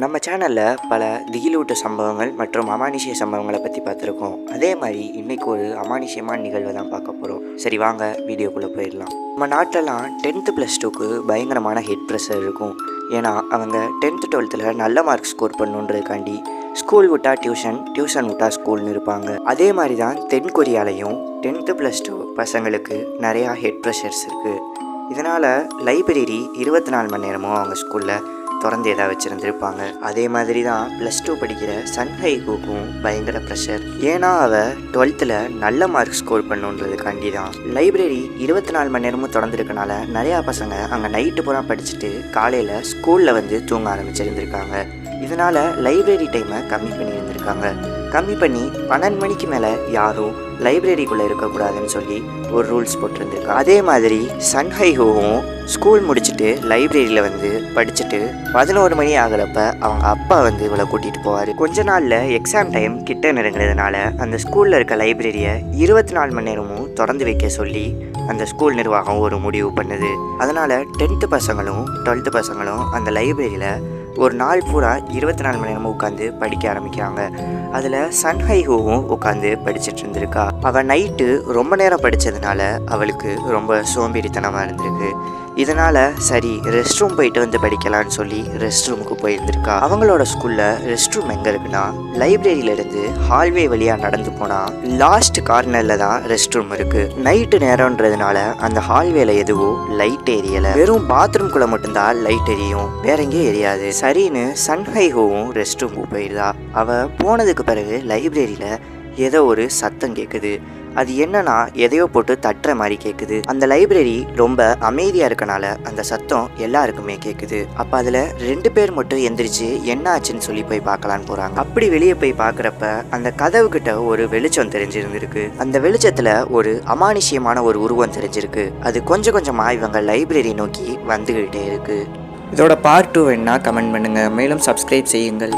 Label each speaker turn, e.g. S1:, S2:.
S1: நம்ம சேனலில் பல திகிலூட்ட சம்பவங்கள் மற்றும் அமானுஷிய சம்பவங்களை பற்றி பார்த்துருக்கோம். அதே மாதிரி இன்னைக்கு ஒரு அமானுஷியமான நிகழ்வை தான் பார்க்க போகிறோம் சரி வாங்க வீடியோக்குள்ளே போயிடலாம். நம்ம நாட்டிலலாம் டென்த்து ப்ளஸ் டூக்கு பயங்கரமான ஹெட் ப்ரெஷர் இருக்கும். ஏன்னா அவங்க டென்த்து டுவெல்த்தில் நல்ல மார்க் ஸ்கோர் பண்ணுன்றதுக்காண்டி ஸ்கூல் விட்டா டியூஷன் டியூஷன் விட்டா ஸ்கூல்னு இருப்பாங்க. அதே மாதிரி தான் தென் கொரியாலையும் டென்த்து ப்ளஸ் டூ பசங்களுக்கு நிறையா ஹெட் ப்ரெஷர்ஸ் இருக்குது இதனால் லைப்ரரி இருபத்தி நாலு மணி நேரமும் அவங்க ஸ்கூலில் திறந்து ஏதாவது வச்சுருந்துருப்பாங்க. அதே மாதிரி தான் ப்ளஸ் டூ படிக்கிற சன்ஹைகுக்கும் பயங்கர ப்ரெஷர் ஏன்னா அவள் டுவெல்த்தில் நல்ல மார்க் ஸ்கோர் பண்ணுன்றதுக்காண்டி தான் லைப்ரரி இருபத்தி நாலு மணி நேரமும் திறந்துருக்கனால நிறையா பசங்க அங்கே நைட்டு பூரா படிச்சுட்டு காலையில் ஸ்கூலில் வந்து தூங்க ஆரம்பிச்சிருந்துருக்காங்க. இதனால் லைப்ரரி டைமை கம்மி பண்ணியிருந்திருக்காங்க. கம்மி பண்ணி பன்னெண்டு மணிக்கு மேலே யாரும் லைப்ரரிக்குள்ளே இருக்கக்கூடாதுன்னு சொல்லி ஒரு ரூல்ஸ் போட்டிருந்துருக்கு அதே மாதிரி சன்ஹைஹோவும் ஸ்கூல் முடிச்சுட்டு லைப்ரரியில் வந்து படிச்சுட்டு பதினோரு மணி ஆகிறப்ப அவங்க அப்பா வந்து இவளை கூட்டிகிட்டு போவார். கொஞ்ச நாளில் எக்ஸாம் டைம் கிட்ட நெருங்கிறதுனால அந்த ஸ்கூலில் இருக்க லைப்ரரியை இருபத்தி நாலு மணி நேரமும் திறந்து வைக்க சொல்லி அந்த ஸ்கூல் நிர்வாகம் ஒரு முடிவு பண்ணுது. அதனால் டென்த்து பசங்களும் டுவெல்த்து பசங்களும் அந்த லைப்ரரியில் ஒரு நாள் பூரா இருபத்தி நாலு மணி நேரமும் உட்காந்து படிக்க ஆரம்பிக்கிறாங்க. அதில் சன்ஹைஹூவும் உட்காந்து படிச்சுட்டு இருந்திருக்கா. அவள் நைட்டு ரொம்ப நேரம் படித்ததுனால அவளுக்கு ரொம்ப சோம்பேறித்தனமாக இருந்திருக்கு. இதனால் சரி ரெஸ்ட் ரூம் போயிட்டு வந்து படிக்கலாம்னு சொல்லி ரெஸ்ட் ரூமுக்கு போயிருந்திருக்கா. அவங்களோட ஸ்கூலில் ரெஸ்ட் ரூம் எங்கே இருக்குன்னா லைப்ரரியிலேருந்து ஹால்வே வழியாக நடந்து போனால் லாஸ்ட் கார்னரில் தான் ரெஸ்ட் ரூம் இருக்குது நைட்டு நேரம்ன்றதுனால அந்த ஹால்வேல எதுவும் லைட் எரியலை. வெறும் பாத்ரூம்குள்ளே மட்டும்தான் லைட் எரியும். வேற எங்கேயும் எரியாது. சரின்னு சன்ஹைஹோவும் ரெஸ்ட் ரூமுக்கு போயிடுதா அவள் போனதுக்கு பிறகு லைப்ரரியில் ஏதோ ஒரு சத்தம் கேட்குது அது என்னன்னா எதையோ போட்டு தட்டுற மாதிரி கேட்குது அந்த லைப்ரரி ரொம்ப அமைதியாக இருக்கனால அந்த சத்தம் எல்லாருக்குமே கேட்குது அப்போ அதில் ரெண்டு பேர் மட்டும் எந்திரிச்சு என்ன ஆச்சுன்னு சொல்லி போய் பார்க்கலான்னு போகிறாங்க அப்படி வெளியே போய் பார்க்குறப்ப அந்த கதவு கிட்ட ஒரு வெளிச்சம் தெரிஞ்சிருந்திருக்கு. அந்த வெளிச்சத்தில் ஒரு அமானுஷ்யமான ஒரு உருவம் தெரிஞ்சிருக்கு. அது கொஞ்சம் கொஞ்சமாக இவங்க லைப்ரரி நோக்கி வந்துகிட்டே இருக்குது இதோட பார்ட் டூ வேணா கமெண்ட் பண்ணுங்கள் மேலும் சப்ஸ்கிரைப் செய்யுங்கள்.